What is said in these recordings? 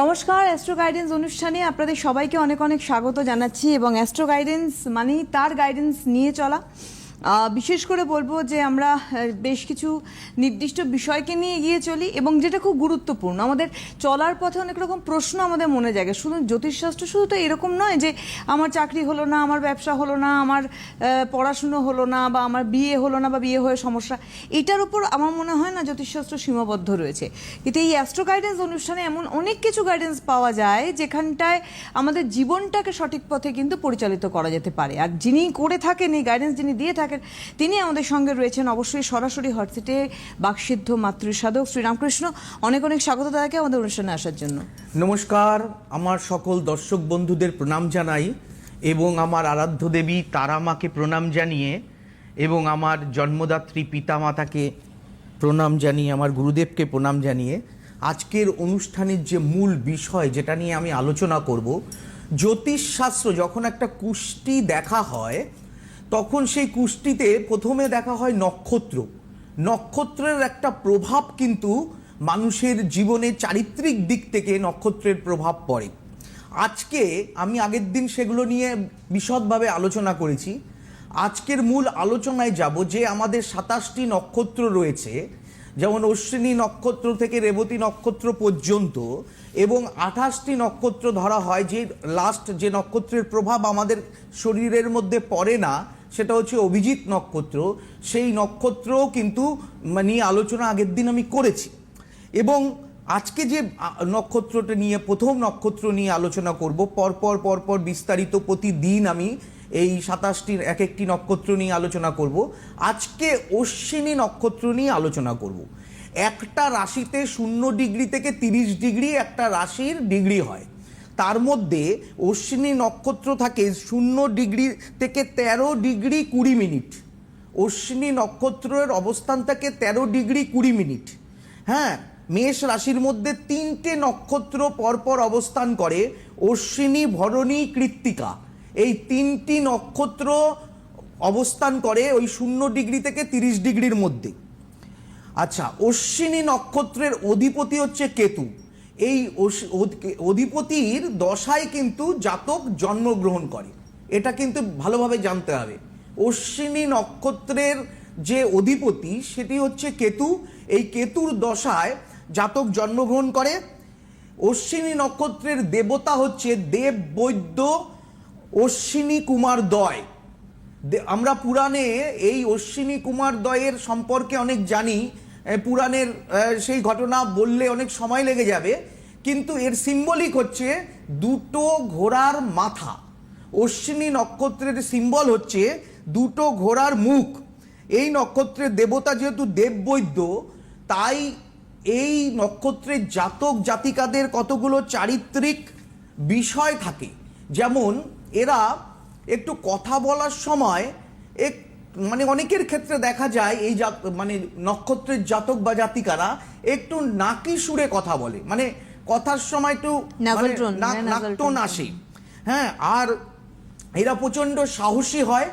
নমস্কার astro guidance অনুষ্ঠানে আপনাদের সবাইকে অনেক অনেক স্বাগত জানাচ্ছি এবং অ্যাস্ট্রো গাইডেন্স মানেই তার গাইডেন্স নিয়ে চলা। বিশেষ করে বলব যে আমরা বেশ কিছু নির্দিষ্ট বিষয়কে নিয়ে এগিয়ে চলি এবং যেটা খুব গুরুত্বপূর্ণ, আমাদের চলার পথে অনেক রকম প্রশ্ন আমাদের মনে জাগে। শুধু জ্যোতিষশাস্ত্র শুধু তো এরকম নয় যে, আমার চাকরি হলো না, আমার ব্যবসা হলো না, আমার পড়াশুনো হলো না বা আমার বিয়ে হলো না বা বিয়ে হয়ে সমস্যা, এটার উপর আমার মনে হয় না জ্যোতিষশাস্ত্র সীমাবদ্ধ রয়েছে। কিন্তু এই অ্যাস্ট্রো গাইডেন্স অনুষ্ঠানে এমন অনেক কিছু গাইডেন্স পাওয়া যায় যেখানটায় আমাদের জীবনটাকে সঠিক পথে কিন্তু পরিচালিত করা যেতে পারে। আর যিনি করে থাকেন এই গাইডেন্স, যিনি দিয়ে থাকেন তিনি আমাদের সঙ্গে রয়েছেন অবশ্যই সরাসরি হটসিটে বাকসিদ্ধ মাতৃসাধক শ্রীরামকৃষ্ণ। অনেক অনেক স্বাগত তাদেরকে আমাদের অনুষ্ঠানে আসার জন্য। নমস্কার, আমার সকল দর্শক বন্ধুদের প্রণাম জানাই এবং আমার আরাধ্য দেবী তারা মাকে প্রণাম জানিয়ে এবং আমার জন্মদাত্রী পিতামাতাকে প্রণাম জানিয়ে, আমার গুরুদেবকে প্রণাম জানিয়ে আজকের অনুষ্ঠানের যে মূল বিষয় যেটা নিয়ে আমি আলোচনা করব, জ্যোতিষশাস্ত্র যখন একটা কুষ্টি দেখা হয় তখন সেই কুষ্টিতে প্রথমে দেখা হয় নক্ষত্র। নক্ষত্রের একটা প্রভাব কিন্তু মানুষের জীবনে চারিত্রিক দিক থেকে নক্ষত্রের প্রভাব পড়ে। আজকে আমি আগের দিন সেগুলো নিয়ে বিশদভাবে আলোচনা করেছি। আজকের মূল আলোচনায় যাব যে আমাদের সাতাশটি নক্ষত্র রয়েছে, যেমন অশ্বিনী নক্ষত্র থেকে রেবতী নক্ষত্র পর্যন্ত এবং আঠাশটি নক্ষত্র ধরা হয় যে লাস্ট যে নক্ষত্রের প্রভাব আমাদের শরীরের মধ্যে পড়ে না, সেটা হচ্ছে অভিজিৎ নক্ষত্র। সেই নক্ষত্রও কিন্তু নিয়ে আলোচনা আগের দিন আমি করেছি। এবং আজকে যে নক্ষত্রটা নিয়ে, প্রথম নক্ষত্র নিয়ে আলোচনা করব, পরপর পরপর বিস্তারিত প্রতিদিন আমি এই সাতাশটির এক একটি নক্ষত্র নিয়ে আলোচনা করব। আজকে অশ্বিনী নক্ষত্র নিয়ে আলোচনা করব। একটা রাশিতে শূন্য ডিগ্রি থেকে তিরিশ ডিগ্রি একটা রাশির ডিগ্রি হয়। তার মধ্যে অশ্বিনী নক্ষত্র থাকে শূন্য ডিগ্রি থেকে তেরো ডিগ্রি কুড়ি মিনিট। অশ্বিনী নক্ষত্রের অবস্থান থাকে তেরো ডিগ্রি কুড়ি মিনিট। হ্যাঁ মেষ রাশির মধ্যে তিনটে নক্ষত্র পরপর অবস্থান করে, অশ্বিনী, ভরণী, কৃত্তিকা। এই তিনটি নক্ষত্র অবস্থান করে ওই শূন্য ডিগ্রি থেকে তিরিশ ডিগ্রির মধ্যে। আচ্ছা অশ্বিনী নক্ষত্রের অধিপতি হচ্ছে কেতু। এই অধিপতির দশায় কিন্তু জাতক জন্মগ্রহণ করে। এটা কিন্তু ভালোভাবে জানতে হবে। অশ্বিনী নক্ষত্রের যে অধিপতি, সেটি হচ্ছে কেতু। এই কেতুর দশায় জাতক জন্মগ্রহণ করে। অশ্বিনী নক্ষত্রের দেবতা হচ্ছে দেব বৈদ্য অশ্বিনী কুমার দয়। আমরা পুরাণে এই অশ্বিনী কুমার দয়ের সম্পর্কে অনেক জানি। পুরাণের সেই ঘটনা বললে অনেক সময় লেগে যাবে, কিন্তু এর সিম্বলিক হচ্ছে দুটো ঘোড়ার মাথা। অশ্বিনী নক্ষত্রের সিম্বল হচ্ছে দুটো ঘোড়ার মুখ। এই নক্ষত্রের দেবতা যেহেতু দেববৈদ্য, তাই এই নক্ষত্রের জাতক জাতিকাদের কতগুলো চারিত্রিক বিষয় থাকে। যেমন, এরা একটু কথা বলার সময় এক মানে অনেকের ক্ষেত্রে দেখা যায় এই জাত মানে নক্ষত্রের জাতক বা জাতিকারা একটু নাকি সুরে কথা বলে। মানে কথার সময় একটু মানে হ্যাঁ, নাকটোন। আসে। হ্যাঁ আর এরা প্রচণ্ড সাহসী হয়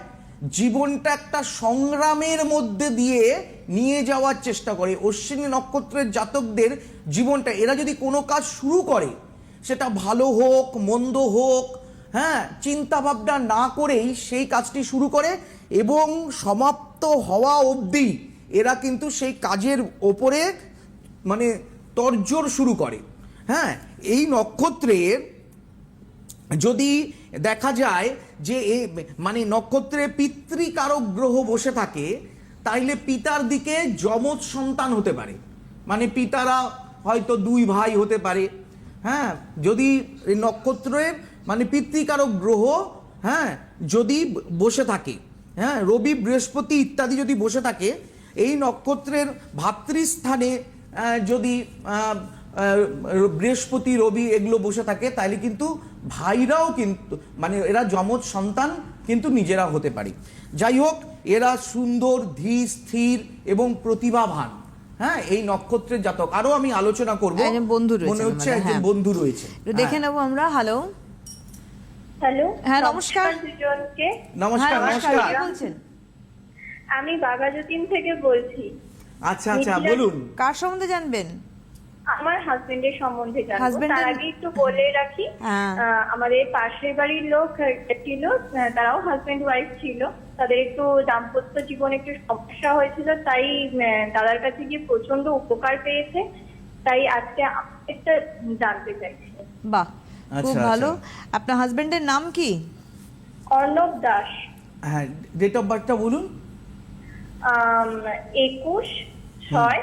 জীবনটা একটা সংগ্রামের মধ্যে দিয়ে নিয়ে যাওয়ার চেষ্টা করে। অশ্বিনী নক্ষত্রের জাতকদের জীবনটা এরা যদি কোনো কাজ শুরু করে সেটা ভালো হোক মন্দ হোক হ্যাঁ চিন্তা ভাবনা না করেই সেই কাজটি শুরু করে এবং সমাপ্ত হওয়া অবধি এরা কিন্তু সেই কাজের ওপরে মানে তর্জর শুরু করে। হ্যাঁ এই নক্ষত্রের যদি দেখা যায় যে এ মানে নক্ষত্রে পিতৃকারক গ্রহ বসে থাকে, তাইলে পিতার দিকে যমজ সন্তান হতে পারে। মানে পিতারা হয়তো দুই ভাই হতে পারে। হ্যাঁ যদি নক্ষত্রের মানে পিতৃকারক গ্রহ হ্যাঁ যদি বসে থাকে। হ্যাঁ রবি বৃহস্পতি ইত্যাদি যদি বসে থাকে এই নক্ষত্রের ভাতৃস্থানে যদি বৃহস্পতি রবি এগুলো বসে থাকে তাহলে কিন্তু ভাইরাও কিন্তু মানে এরা যমজ সন্তান কিন্তু নিজেরা হতে পারে। যাই হোক এরা সুন্দর ধীর স্থির এবং প্রতিভাবান। হ্যাঁ এই নক্ষত্রের জাতক। আরও আমি আলোচনা করব। বন্ধু মনে হচ্ছে একজন হ্যাঁ। বন্ধু রয়েছে। দেখে হ্যাঁ। নেব আমরা। হ্যালো হ্যালো হ্যাঁ, নমস্কার। দুজনকে। নমস্কার হ্যাঁ, নমস্কার। কে বলছেন? আমি বাঘাযতীন থেকে বলছি। আচ্ছা আচ্ছা বলুন। কার সম্বন্ধে জানবেন? আমার হাজবেন্ডের সম্বন্ধে জানব। তার এর- আগে একটু বলে রাখি হ্যাঁ। আহ, আমাদের পাশের বাড়ির লোক ছিল তারাও হাজবেন্ড ওয়াইফ ছিল। তাদের একটু দাম্পত্য জীবনে একটু সমস্যা হয়েছিল তাই দাদার কাছে গিয়ে প্রচণ্ড উপকার পেয়েছে। তাই আজকে একটা জানতে চাইছি। বাহ খুব আচ্ছা, ভালো। আচ্ছা। আপনার হাজবেন্ডের নাম কি? অর্ণব দাস। হ্যাঁ ডেট অফ বার্থটা বলুন। একুশ ছয়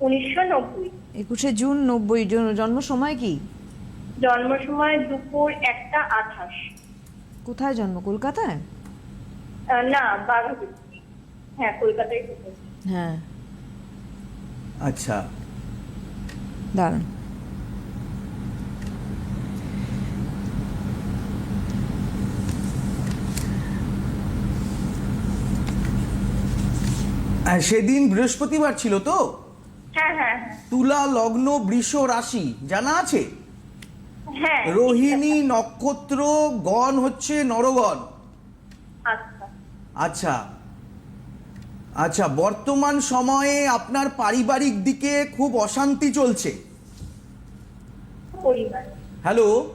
উনিশশো নব্বই। একুশে জুন নব্বই জন্ম সময় কি? জন্ম সময় দুপুর একটা আঠাশ। কোথায় জন্ম? কলকাতায়? আহ, না বাঘাযতীন হ্যাঁ কলকাতায়। হ্যাঁ। আচ্ছা। দাঁড়ান। সেদিন বৃহস্পতিবার ছিল তো? হ্যাঁ হ্যাঁ তুলা লগ্ন বৃষ রাশি জানা আছে? হ্যাঁ রোহিণী নক্ষত্র গণ হচ্ছে নরগণ। আচ্ছা। আচ্ছা। আচ্ছা বর্তমান সময়ে আপনার পারিবারিক দিকে খুব অশান্তি চলছে। হ্যালো?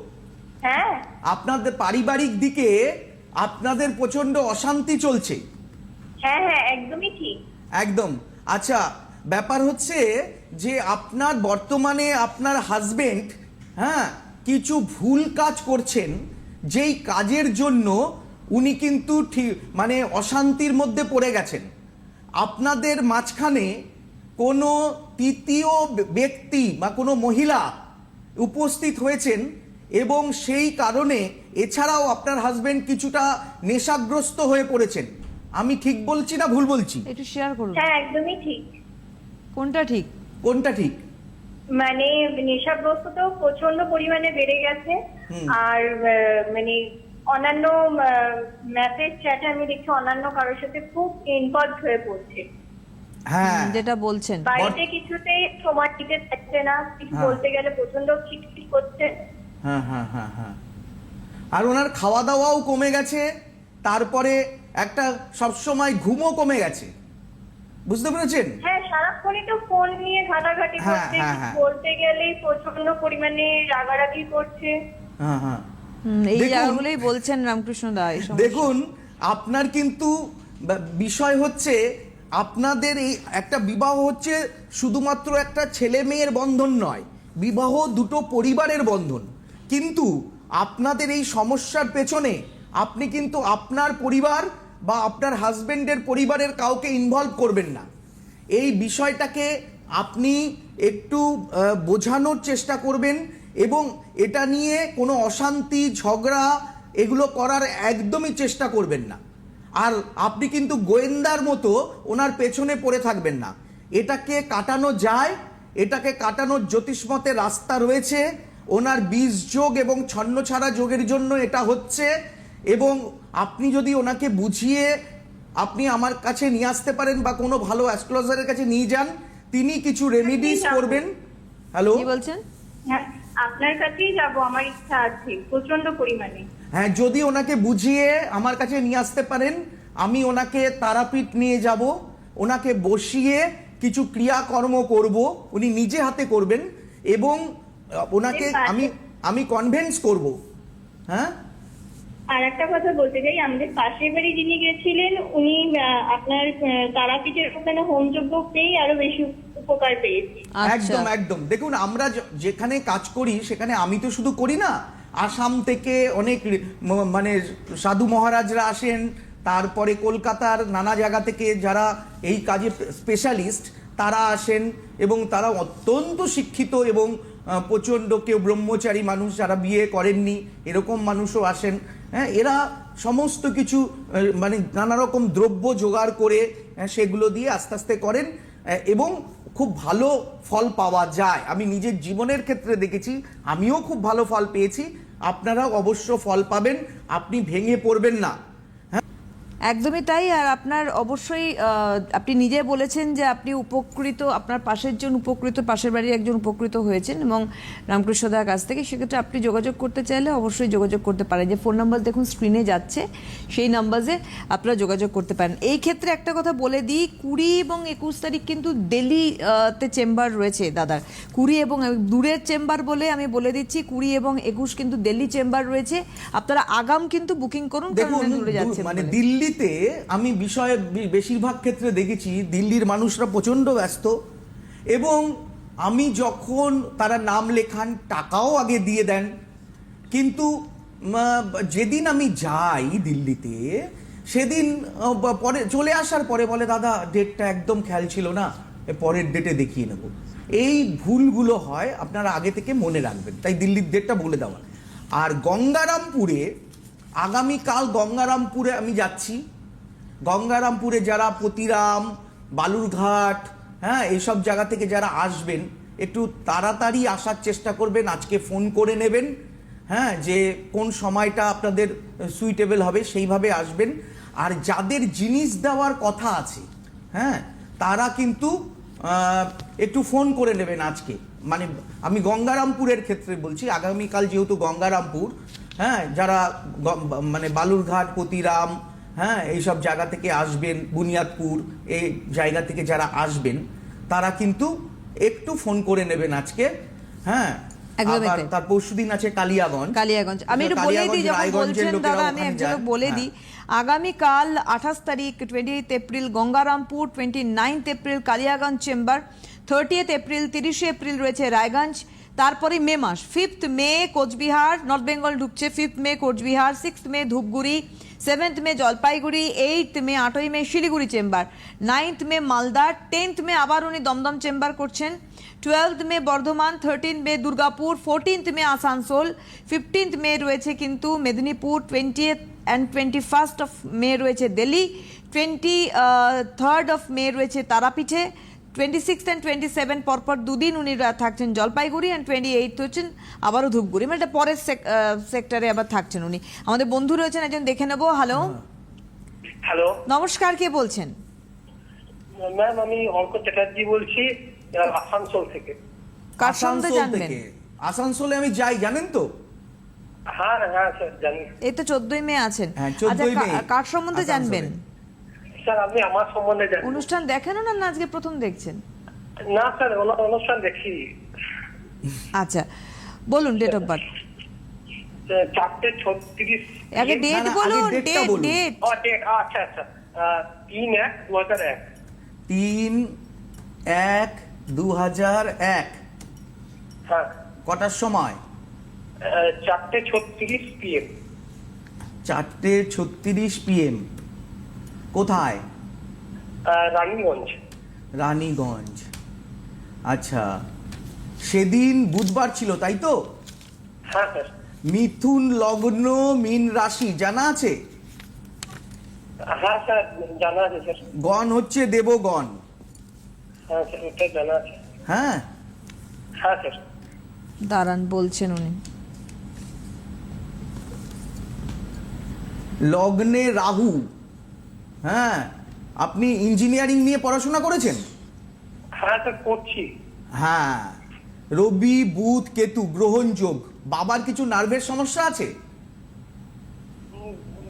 হ্যাঁ। আপনাদের পারিবারিক দিকে আপনাদের প্রচণ্ড অশান্তি চলছে। হ্যাঁ হ্যাঁ একদমই ঠিক। একদম। আচ্ছা ব্যাপার হচ্ছে যে আপনার বর্তমানে আপনার হাজবেন্ড হ্যাঁ কিছু ভুল কাজ করছেন, যেই কাজের জন্য উনি কিন্তু ঠিক মানে অশান্তির মধ্যে পড়ে গেছেন। আপনাদের মাঝখানে কোনো তৃতীয় ব্যক্তি বা কোনো মহিলা উপস্থিত হয়েছেন এবং সেই কারণে এছাড়াও আপনার হাজবেন্ড কিছুটা নেশাগ্রস্ত হয়ে পড়েছেন। আমি ঠিক বলছি না ভুল বলছি? একটু শেয়ার করুন। হ্যাঁ একদমই ঠিক। কোনটা ঠিক? কোনটা ঠিক? মানে নেশাগ্রস্ততাও প্রচণ্ড পরিমাণে বেড়ে গেছে। আর মানে অন্যান্য মেসেজ চ্যাটে আমি দেখছি অন্যান্য কারোর সাথে খুব ইনভলভ হয়ে পড়ছে। হ্যাঁ। যেটা বলছেন। বাড়িতে কিছুতেই সময় দিতে থাকছে না কিছু হ্যাঁ। বলতে গেলে প্রচণ্ড খিটখিট করছে। হ্যাঁ হ্যাঁ হ্যাঁ হ্যাঁ। আর ওনার খাওয়া দাওয়াও কমে গেছে। তারপরে একটা সবসময় ঘুমও কমে গেছে। বুঝতে পেরেছেন? হ্যাঁ সারাক্ষণই তো ফোন নিয়ে ঘাটাঘাটি হ্যাঁ, করছে হ্যাঁ, কিছু হ্যাঁ। বলতে গেলেই প্রচণ্ড পরিমাণে রাগারাগি করছে। হ্যাঁ হ্যাঁ। এই দেখুন- জায়গাগুলোই বলছেন রামকৃষ্ণ দা দেখুন আপনার কিন্তু বিষয় হচ্ছে আপনাদের এই একটা বিবাহ হচ্ছে শুধুমাত্র একটা ছেলে মেয়ের বন্ধন নয় বিবাহ দুটো পরিবারের বন্ধন। কিন্তু আপনাদের এই সমস্যার পেছনে আপনি কিন্তু আপনার পরিবার বা আপনার হাজবেন্ডের পরিবারের কাউকে ইনভলভ করবেন না। এই বিষয়টাকে আপনি একটু বোঝানোর চেষ্টা করবেন এবং এটা নিয়ে কোনো অশান্তি, ঝগড়া এগুলো করার একদমই চেষ্টা করবেন না। আর আপনি কিন্তু গোয়েন্দার মতো ওনার পেছনে পড়ে থাকবেন না। এটাকে কাটানো যায়, এটাকে কাটানোর জ্যোতিষমতে রাস্তা রয়েছে। ওনার বীজ যোগ এবং ছন্নছাড়া যোগের জন্য এটা হচ্ছে এবং আপনি যদি ওনাকে বুঝিয়ে আপনি আমার কাছে নিয়ে আসতে পারেন বা কোনো ভালো অ্যাস্ট্রোলজারের কাছে নিয়ে যান তিনি কিছু রেমিডিস করবেন। হ্যালো কি বলছেন? হ্যাঁ আপনার কাছেই যাব আমার ইচ্ছা আছে প্রচণ্ড পরিমাণে। হ্যাঁ যদি ওনাকে বুঝিয়ে আমার কাছে নিয়ে আসতে পারেন আমি ওনাকে তারাপীঠ নিয়ে যাব ওনাকে বসিয়ে কিছু ক্রিয়াকর্ম করব উনি নিজে হাতে করবেন এবং ওনাকে আমি আমি কনভেন্স করব। হ্যাঁ? আর একটা কথা বলতে চাই আমাদের পাশের বাড়ি যিনি গেছিলেন উনি আপনার তারাপীঠের ওখানে হোমযজ্ঞ পেয়ে আরও বেশি উপকার পেয়েছি। আচ্ছা। একদম একদম। দেখুন আমরা যেখানে কাজ করি সেখানে আমি তো শুধু করি না আসাম থেকে অনেক মানে সাধু মহারাজরা আসেন তারপরে কলকাতার নানা জায়গা থেকে যারা এই কাজে স্পেশালিস্ট তারা আসেন এবং তারা অত্যন্ত শিক্ষিত এবং প্রচণ্ড কেউ ব্রহ্মচারী মানুষ যারা বিয়ে করেননি এরকম মানুষও আসেন। হ্যাঁ এরা সমস্ত কিছু মানে নানা রকম দ্রব্য জোগাড় করে সেগুলো দিয়ে আস্তে আস্তে করেন এবং খুব ভালো ফল পাওয়া যায়। আমি নিজের জীবনের ক্ষেত্রে দেখেছি, আমিও খুব ভালো ফল পেয়েছি। আপনারাও অবশ্য ফল পাবেন, আপনি ভেঙে পড়বেন না। একদমই তাই আর আপনার অবশ্যই আপনি নিজে বলেছেন যে আপনি উপকৃত আপনার পাশের জন উপকৃত পাশের বাড়ির একজন উপকৃত হয়েছেন এবং রামকৃষ্ণদার কাছ থেকে সেক্ষেত্রে আপনি যোগাযোগ করতে চাইলে অবশ্যই যোগাযোগ করতে পারেন। যে ফোন নাম্বার দেখুন স্ক্রিনে যাচ্ছে সেই নাম্বারে আপনারা যোগাযোগ করতে পারেন। এই ক্ষেত্রে একটা কথা বলে দিই কুড়ি এবং একুশ তারিখ কিন্তু দিল্লি আহ, তে চেম্বার রয়েছে দাদার। কুড়ি এবং দূরের চেম্বার বলে আমি বলে দিচ্ছি কুড়ি এবং একুশ কিন্তু দিল্লি চেম্বার রয়েছে। আপনারা আগাম কিন্তু বুকিং করুন যাচ্ছে মানে বলে। দিল্লিতে আমি বিষয়ে বেশিরভাগ ক্ষেত্রে দেখেছি, দিল্লির মানুষরা প্রচণ্ড ব্যস্ত এবং আমি যখন তারা নাম লেখান, টাকাও আগে দিয়ে দেন। কিন্তু যেদিন আমি যাই দিল্লিতে, সেদিন পরে চলে আসার পরে বলে, দাদা ডেটটা একদম খেয়াল ছিল না পরের ডেটে দেখিয়ে নেব। এই ভুলগুলো হয় আপনারা আগে থেকে মনে রাখবেন। তাই দিল্লির ডেটটা বলে দেওয়া। আর গঙ্গারামপুরে আগামীকাল গঙ্গারামপুরে আমি যাচ্ছি। গঙ্গারামপুরে যারা পতিরাম, বালুরঘাট হ্যাঁ এইসব জায়গা থেকে যারা আসবেন, একটু তাড়াতাড়ি আসার চেষ্টা করবেন, আজকে ফোন করে নেবেন হ্যাঁ যে কোন সময়টা আপনাদের সুইটেবল হবে, সেইভাবে আসবেন। আর যাদের জিনিস দেওয়ার কথা আছে হ্যাঁ তারা কিন্তু একটু ফোন করে নেবেন আজকে। মানে আমি গঙ্গারামপুরের ক্ষেত্রে বলছি, আগামীকাল যেহেতু গঙ্গারামপুর হ্যাঁ যারা মানে বালুরঘাট পতিরাম হ্যাঁ এইসব জায়গা থেকে আসবেন বুনিয়াদপুর এই জায়গা থেকে যারা আসবেন তারা কিন্তু একটু ফোন করে নেবেন আজকে হ্যাঁ। তার পরশুদিন আছে কালিয়াগঞ্জ। কালিয়াগঞ্জ। আমি একটু বলে দিই যখন বলছেন দাদা আমি ওখানে এক ঝলক বলে হ্যাঁ। দিই আগামীকাল আঠাশ তারিখ twenty April Gangarampur twenty ninth April Kaliaganj chamber thirtieth April তিরিশে এপ্রিল রয়েছে রায়গঞ্জ। তারপরে মে মাস fifth May Coochbehar North Bengal ঢুকছে fifth May Coochbehar sixth May Dhupguri seventh May Jalpaiguri eight May আটই May Siliguri chamber ninth May Malda tenth May আবার উনি Dumdum chamber করছেন twelfth May Bardhaman thirteen May Durgapur fourteenth May Asansol fifteenth May রয়েছে কিন্তু Medinipur twentieth and twenty first of May রয়েছে Delhi twenty third of May রয়েছে তারাপীঠে twenty six and twenty seven পরপর দুদিন উনি থাকছেন জলপাইগুড়ি অ্যান্ড টোয়েন্টি এইট হচ্ছেন আবারও ধূপগুড়ি। মানে এটা পরের সেক্টরে আবার থাকছেন উনি। আমাদের বন্ধু রয়েছেন একজন দেখে নেব। হ্যালো হ্যালো নমস্কার কে বলছেন? ম্যাম আমি অঙ্ক চ্যাটার্জি বলছি আসানসোল থেকে। কার সম্বন্ধে জানবেন। আসানসোলে আমি যাই জানেন তো? হ্যাঁ হ্যাঁ স্যার জানি। এই তো চোদ্দই মে আছেন। হ্যাঁ, 14ই আচ্ছা কার সম্বন্ধে জানবেন? স্যার আপনি আমার সম্বন্ধে জানেন অনুষ্ঠান দেখেন না না আজকে প্রথম দেখছেন? না স্যার অনুষ্ঠান দেখি। আচ্ছা বলুন ডেট অফ বার্থ আহ, চারটে ছত্রিশ। আগে ডেট বলুন ডেট ডেট আচ্ছা আচ্ছা। তিন এক দু হাজার এক। তিন এক দু হাজার এক। হ্যাঁ। কটার সময়? চারটে ছত্রিশ পিএম চারটে ছত্রিশ পিএম কোথায়? রানীগঞ্জ। রানীগঞ্জ। আচ্ছা সেদিন বুধবার ছিল তাই তো? হ্যাঁ স্যার। মিথুন লগ্ন মিন রাশি জানা আছে? হ্যাঁ স্যার জানা আছে স্যার। গণ হচ্ছে দেবগণ। হ্যাঁ স্যার ওটা জানা আছে। হ্যাঁ? হ্যাঁ স্যার। দাঁড়ান বলছেন উনি। লগ্নে রাহু। হ্যাঁ আপনি ইঞ্জিনিয়ারিং নিয়ে পড়াশোনা করেছেন? হ্যাঁ স্যার করছি। হ্যাঁ রবি বুধ কেতু গ্রহণ যোগ বাবার কিছু নার্ভের সমস্যা আছে?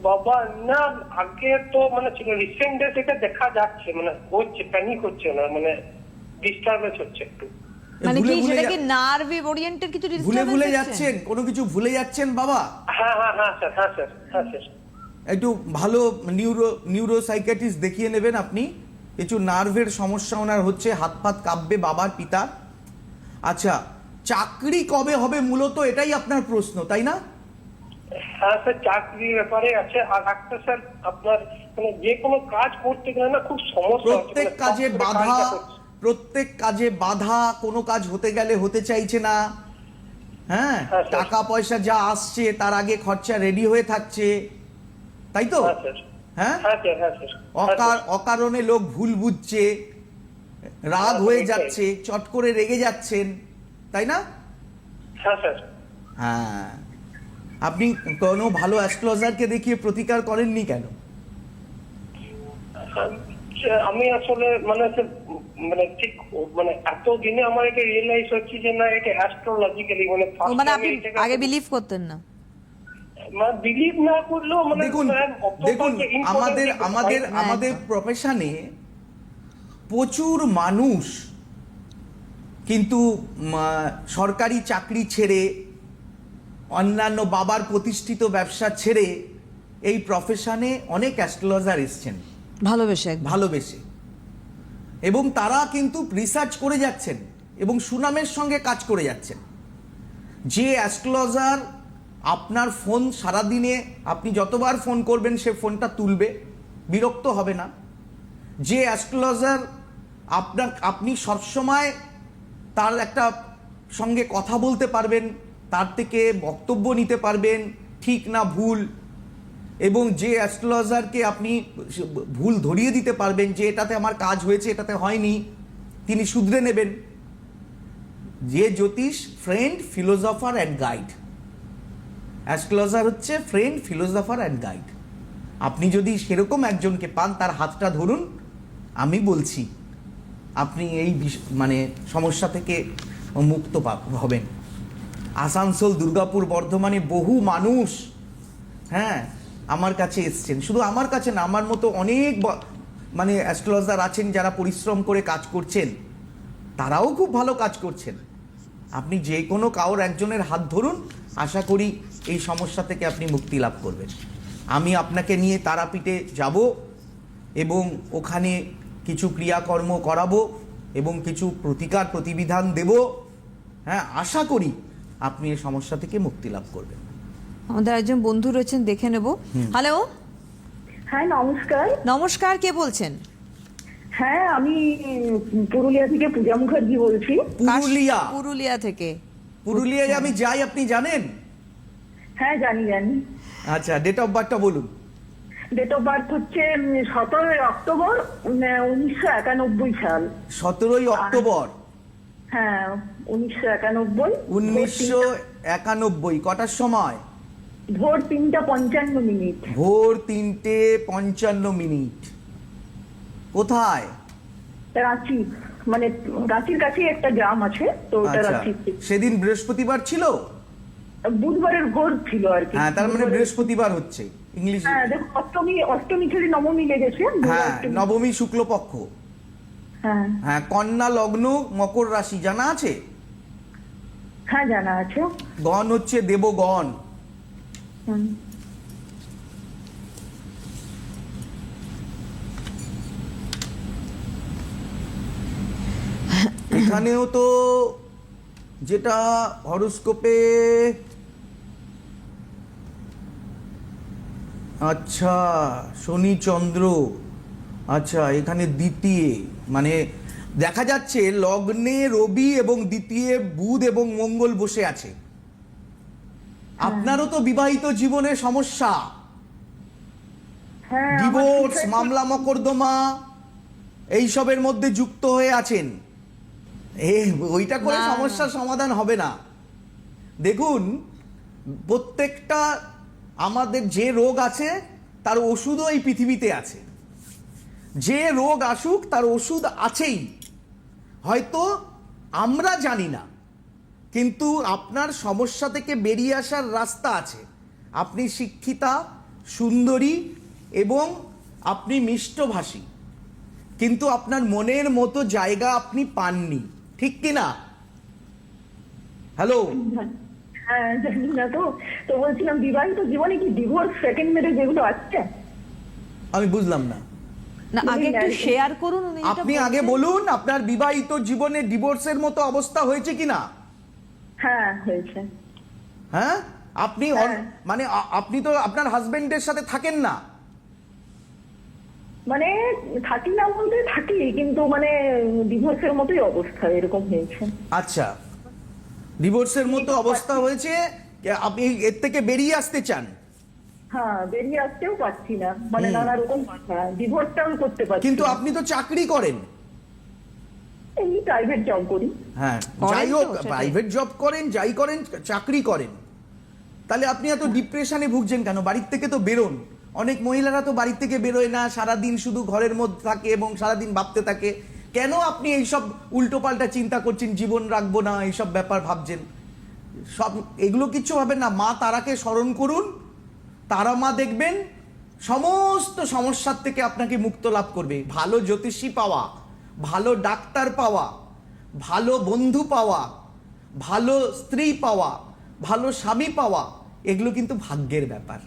বাবা না আগে তো মানে ছিল রিসেন্ট ডেজ এটা দেখা যাচ্ছে মানে হচ্ছে প্যানিক হচ্ছে না মানে ডিস্টারবেন্স হচ্ছে একটু। মানে কি সেটা কি নার্ভ ওরিয়েন্টেড কিছু ভুলে ভুলে যাচ্ছেন? কোনো কিছু ভুলে যাচ্ছেন বাবা? হ্যাঁ হ্যাঁ হ্যাঁ স্যার হ্যাঁ স্যার হ্যাঁ স্যার। একটু ভালো নিউরো নিউরো দেখিয়ে নেবেন আপনি। কিছু নার্ভের সমস্যা ওনার হচ্ছে হাত পাত কাঁপবে বাবার পিতা। আচ্ছা চাকরি কবে হবে মূলত? এটাই আপনার প্রশ্ন তাই না? হ্যাঁ স্যার চাকরির ব্যাপারে আছে। আর একটা স্যার আপনার মানে যে কোনো কাজ করতে গেলে না খুব সমস্যা প্রত্যেক মানে কাজে বাধা প্রত্যেক কাজে বাধা কোনো কাজ হতে গেলে হতে চাইছে না। হ্যাঁ হ্যাঁ, টাকা পয়সা যা আসছে তার আগে খরচা রেডি হয়ে থাকছে। তাই তো হ্যাঁ স্যার। হ্যাঁ? হ্যাঁ স্যার হ্যাঁ। অকারণে লোক ভুল বুঝছে রাগ হ্যাঁ, যাচ্ছে চট করে রেগে যাচ্ছেন তাই না? হ্যাঁ হ্যাঁ। আপনি কোনো ভালো অ্যাস্ট্রোলজারকে দেখিয়ে প্রতিকার করেননি কেন? আমি আসলে মানে মানে ঠিক মানে এত দিনে আমার এটা রিয়েলাইজ হচ্ছে যে না এটা অ্যাস্ট্রোলজিক্যালি মানে মানে আপনি আগে বিলিভ করতেন না। বিলিভ না করলেও মানে দেখুন দেখুন আমাদের আমাদের আমাদের প্রফেশনে প্রচুর মানুষ কিন্তু সরকারি চাকরি ছেড়ে অন্যান্য বাবার প্রতিষ্ঠিত ব্যবসা ছেড়ে এই প্রফেশনে অনেক অ্যাস্ট্রোলজার এসছেন। ভালোবেসে। ভালোবেসে এবং তারা কিন্তু রিসার্চ করে যাচ্ছেন এবং সুনামের সঙ্গে কাজ করে যাচ্ছেন। যে অ্যাস্ট্রোলজার আপনার ফোন সারাদিনে আপনি যতবার ফোন করবেন সে ফোনটা তুলবে। বিরক্ত হবে না। যে অ্যাস্ট্রোলজার আপনার, আপনি সবসময় তার একটা সঙ্গে কথা বলতে পারবেন, তার থেকে বক্তব্য নিতে পারবেন, ঠিক না ভুল। এবং যে অ্যাস্ট্রোলজারকে আপনি ভুল ধরিয়ে দিতে পারবেন, যে এটাতে আমার কাজ হয়েছে, এটাতে হয়নি, তিনি শুধরে নেবেন। যে জ্যোতিষ friend philosopher and guide astrologer হচ্ছে ফ্রেন্ড ফিলোজফার অ্যান্ড গাইড আপনি যদি সেরকম একজনকে পান, তার হাতটা ধরুন, আমি বলছি, আপনি এই মানে সমস্যা থেকে মুক্ত হবেন। আসানসোল, দুর্গাপুর, বর্ধমানে বহু মানুষ হ্যাঁ আমার কাছে এসছেন। শুধু আমার কাছে না, আমার মতো অনেক মানে অ্যাস্ট্রোলজার আছেন যারা পরিশ্রম করে কাজ করছেন। তারাও খুব ভালো কাজ করছেন। আপনি যে কোনো কারোর একজনের হাত ধরুন, আশা করি এই সমস্যা থেকে আপনি মুক্তি লাভ করবেন। আমি আপনাকে নিয়ে তারাপীঠে যাব এবং ওখানে কিছু ক্রিয়াকর্ম করাবো এবং কিছু প্রতিকার প্রতিবিধান দেব। হ্যাঁ আশা করি আপনি এই সমস্যা থেকে মুক্তি লাভ করবেন। আমাদের একজন বন্ধু রয়েছেন দেখে নেব। হ্যালো হ্যাঁ নমস্কার। নমস্কার কে বলছেন? হ্যাঁ আমি পুরুলিয়া থেকে পূজা মুখার্জি বলছি। পুরুলিয়া। পুরুলিয়া থেকে। পুরুলিয়ায় আমি যাই আপনি জানেন? হ্যাঁ জানি জানি। আচ্ছা ডেট অফ বার্থটা বলুন। ডেট অফ বার্থ হচ্ছে সতেরোই অক্টোবর উনিশশো একানব্বই সাল। সতেরোই অক্টোবর? হ্যাঁ উনিশশো একানব্বই। উনিশশো একানব্বই কটার সময়? ভোর তিনটা পঞ্চান্ন মিনিট। ভোর তিনটে পঞ্চান্ন মিনিট। কোথায়? রাঁচি। মানে রাঁচির কাছে একটা গ্রাম আছে তো ওটা আচ্ছা রাঁচি সেদিন বৃহস্পতিবার ছিল? বুধবারের ভোর ছিল আর কি। হ্যাঁ তার মানে বৃহস্পতিবার হচ্ছে ইংলিশ হ্যাঁ দেখো অষ্টমী অষ্টমী ছেড়ে নবমী লেগেছে হ্যাঁ নবমী শুক্লপক্ষ। হ্যাঁ। হ্যাঁ কন্যা লগ্ন মকর রাশি জানা আছে? হ্যাঁ জানা আছে। গণ হচ্ছে দেবগণ। এখানেও তো যেটা হরোস্কোপে আচ্ছা শনি চন্দ্র আচ্ছা এখানে দ্বিতীয়। মানে দেখা যাচ্ছে লগ্নে রবি এবং দ্বিতীয় বুধ এবং মঙ্গল বসে আছে। আপনারও তো বিবাহিত জীবনে সমস্যা। হ্যাঁ ডিভোর্স মামলা মকদ্দমা এইসবের মধ্যে যুক্ত হয়ে আছেন। এ ওইটা করে সমস্যার সমাধান হবে না। দেখুন প্রত্যেকটা আমাদের যে রোগ আছে, তার ওষুধও এই পৃথিবীতে আছে। যে রোগ আসুক, তার ওষুধ আছেই। হয়তো আমরা জানি না, কিন্তু আপনার সমস্যা থেকে বেরিয়ে আসার রাস্তা আছে। আপনি শিক্ষিতা, সুন্দরী এবং আপনি মিষ্টভাষী। কিন্তু আপনার মনের মতো জায়গা আপনি পাননি, ঠিক কি না হ্যালো হ্যাঁ জানি না তো। তো বলছিলাম বিবাহিত জীবনে কি ডিভোর্স সেকেন্ড ম্যারেজ এগুলো আছে? আমি বুঝলাম না। না আগে একটু শেয়ার করুন উনি আপনি আগে বলুন আপনার বিবাহিত জীবনে ডিভোর্সের মতো অবস্থা হয়েছে কি না হ্যাঁ হয়েছে। হ্যাঁ? আপনি হ্যাঁ। মানে আপনি তো আপনার হাজবেন্ডের সাথে থাকেন না। মানে থাকি না বলতে থাকি কিন্তু মানে ডিভোর্সের মতোই অবস্থা এরকম হয়েছে। আচ্ছা। ডিভোর্সের মতো অবস্থা হয়েছে আপনি এর থেকে বেরিয়ে আসতে চান? হ্যাঁ বেরিয়ে আসতেও পারছি না। মানে নানা রকম ডিভোর্সটাও করতে পারছি কিন্তু আপনি তো চাকরি করেন। এমনি প্রাইভেট জব করি। হ্যাঁ করেন যাই হোক প্রাইভেট জব করেন যাই করেন চাকরি করেন। তাহলে আপনি এত ডিপ্রেশনে ভুগছেন কেন? বাড়ির থেকে তো বেরোন। অনেক মহিলারা তো বাড়ি থেকে বেরোয় না সারাদিন শুধু ঘরের মধ্যে থাকে এবং সারাদিন ভাবতে থাকে। কেন আপনি এইসব উল্টোপাল্টা চিন্তা করছেন, জীবন রাখব না, এইসব ব্যাপার ভাবছেন? সব এগুলো কিচ্ছু হবে না। মা তারাকে স্মরণ করুন, তারা মা দেখবেন, সমস্ত সমস্যার থেকে আপনাকে মুক্ত লাভ করবে। ভালো জ্যোতিষী পাওয়া, ভালো ডাক্তার পাওয়া, ভালো বন্ধু পাওয়া, ভালো স্ত্রী পাওয়া, ভালো স্বামী পাওয়া, এগুলো কিন্তু ভাগ্যের ব্যাপার।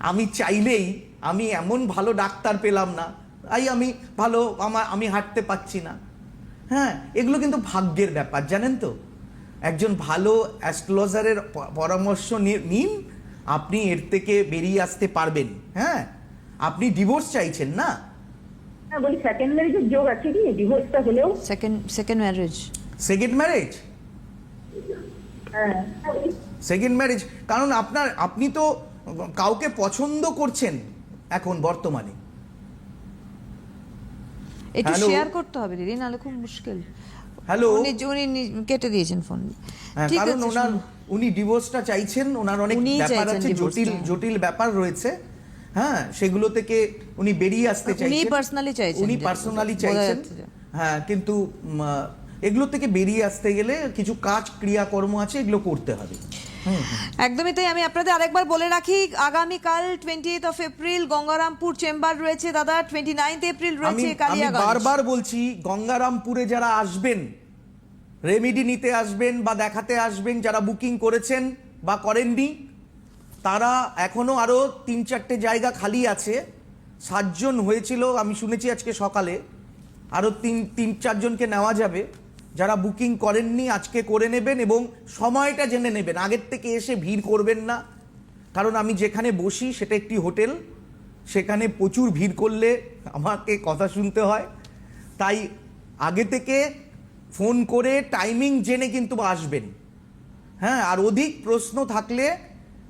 আমি চাইলেই আমি এমন ভালো ডাক্তার পেলাম না তাই আমি ভালো আমার আমি হাঁটতে পাচ্ছি না। হ্যাঁ এগুলো কিন্তু ভাগ্যের ব্যাপার জানেন তো? একজন ভালো অ্যাস্ট্রোলজারের পরামর্শ নিন আপনি এর থেকে বেরিয়ে আসতে পারবেন। হ্যাঁ আপনি ডিভোর্স চাইছেন না? হ্যাঁ বলি সেকেন্ড ম্যারেজের যোগ আছে কি? ডিভোর্সটা হলেও। Second second marriage second marriage হ্যাঁ। সেকেন্ড ম্যারেজ কারণ আপনার আপনি তো কাউকে পছন্দ করছেন এখন বর্তমানে। একটু শেয়ার করতে হবে দিদি নাহলে খুব মুশকিল। হ্যালো উনি উনি কেটে দিয়েছেন ফোন হ্যাঁ, কারণ ওনার উনি ডিভোর্সটা চাইছেন ওনার অনেক ব্যাপার আছে জটিল জটিল ব্যাপার রয়েছে। হ্যাঁ সেগুলো থেকে উনি বেরিয়ে আসতে চাইছেন। personally চাইছেন উনি পার্সোনালি চাইছেন। হ্যাঁ কিন্তু এগুলো থেকে বেরিয়ে আসতে গেলে কিছু কাজ ক্রিয়াকর্ম আছে এগুলো করতে হবে। একদমই তাই আমি আপনাদের আরেকবার বলে রাখি আগামীকাল twenty of April Gangarampur chamber রয়েছে দাদা টোয়েন্টি নাইন্থ এপ্রিল রয়েছে আমি বারবার বলছি গঙ্গারামপুরে যারা আসবেন রেমিডি নিতে আসবেন বা দেখাতে আসবেন যারা বুকিং করেছেন বা করেননি তারা এখনও আরও তিন চারটে জায়গা খালি আছে। সাতজন হয়েছিল আমি শুনেছি আজকে সকালে আরও তিন তিন চারজনকে নেওয়া যাবে। যারা বুকিং করেননি আজকে করে নেবেন এবং সময়টা জেনে নেবেন। আগের থেকে এসে ভিড় করবেন না। কারণ আমি যেখানে বসি সেটা একটি হোটেল। সেখানে প্রচুর ভিড় করলে আমাকে কথা শুনতে হয়। তাই আগে থেকে ফোন করে টাইমিং জেনে কিন্তু আসবেন। হ্যাঁ আর অধিক প্রশ্ন থাকলে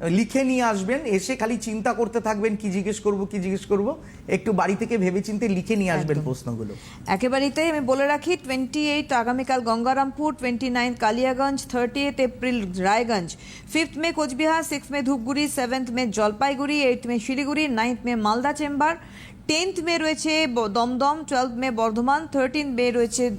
লিখে নিয়ে আসবেন এসে খালি চিন্তা করতে থাকবেন কি জিজ্ঞেস করব কি জিজ্ঞেস করব একটু বাড়ি থেকে ভেবে চিন্তে লিখে নিয়ে আসবেন। প্রশ্নগুলো একেবারেই আমি বলে রাখি টোয়েন্টি এইট আগামীকাল Gangarampur twenty nine Kaliaganj thirtieth April Raiganj fifth May Coochbehar six May Dhupguri seventh May Jalpaiguri eight May Siliguri ninth May Malda chamber tenth May রয়েছে Dumdum twelve May Bardhaman thirteen May রয়েছে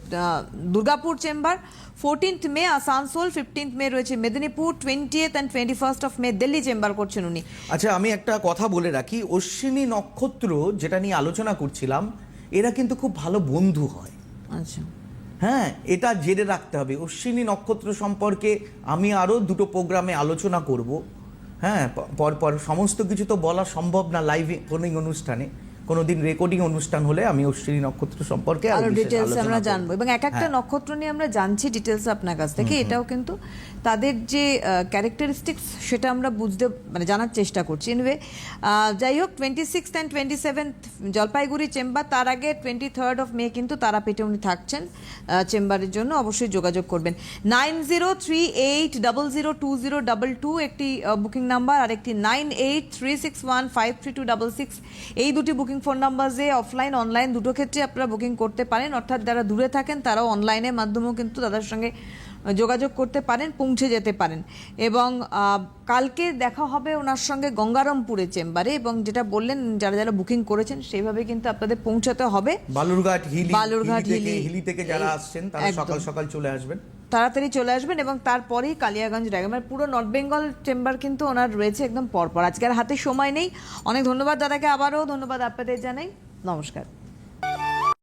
Durgapur chamber fourteenth May Asansol fifteenth May রয়েছে Medinipur twentieth and twenty first of May Delhi chamber করছেন উনি। আচ্ছা আমি একটা কথা বলে রাখি অশ্বিনী নক্ষত্র যেটা নিয়ে আলোচনা করছিলাম এরা কিন্তু খুব ভালো বন্ধু হয়। আচ্ছা। হ্যাঁ এটা জেনে রাখতে হবে। অশ্বিনী নক্ষত্র সম্পর্কে আমি আরও দুটো প্রোগ্রামে আলোচনা করব। হ্যাঁ পরপর সমস্ত কিছু তো বলা সম্ভব না লাইভে কোনো অনুষ্ঠানে। কোনোদিন রেকর্ডিং অনুষ্ঠান হলে আমি অশ্বিনী নক্ষত্র সম্পর্কে আরও ডিটেলস আমরা। জানব। এবং এক একটা হ্যাঁ। নক্ষত্র নিয়ে আমরা জানছি ডিটেলস আপনার কাছ থেকে। এটাও কিন্তু তাদের যে ক্যারেক্টারিস্টিক্স সেটা আমরা বুঝতে মানে জানার চেষ্টা করছি। এনিওয়ে যাই হোক twenty six and twenty seventh Jalpaiguri chamber তার আগে টোয়েন্টি থার্ড অফ মে কিন্তু তারাপীঠে উনি থাকছেন চেম্বারের জন্য অবশ্যই যোগাযোগ করবেন। Nine zero three eight double zero two zero double two একটি বুকিং নাম্বার আর একটি nine eight three six one five three two double six এই দুটি বুকিং ফোন নাম্বারে অফলাইন অনলাইন দুটো ক্ষেত্রে আপনারা বুকিং করতে পারেন। অর্থাৎ যারা দূরে থাকেন তারাও অনলাইনের মাধ্যমেও কিন্তু তাদের সঙ্গে যোগাযোগ করতে পারেন পৌঁছে যেতে পারেন। এবং কালকে দেখা হবে ওনার সঙ্গে গঙ্গারামপুরের চেম্বারে এবং যেটা বললেন যারা যারা বুকিং করেছেন সেইভাবে কিন্তু আপনাদের পৌঁছাতে হবে। বালুরঘাট হিলি বালুরঘাট, হিলি। হিলি। থেকে যারা আসছেন তারা সকাল সকাল চলে আসবেন। তাড়াতাড়ি চলে আসবেন এবং তারপরেই কালিয়াগঞ্জ রায়গঞ্জ। মানে পুরো নর্থ বেঙ্গল চেম্বার কিন্তু ওনার রয়েছে একদম পরপর। আজকে আর হাতে সময় নেই। অনেক ধন্যবাদ দাদাকে, আবারও ধন্যবাদ আপনাদের জানাই। নমস্কার।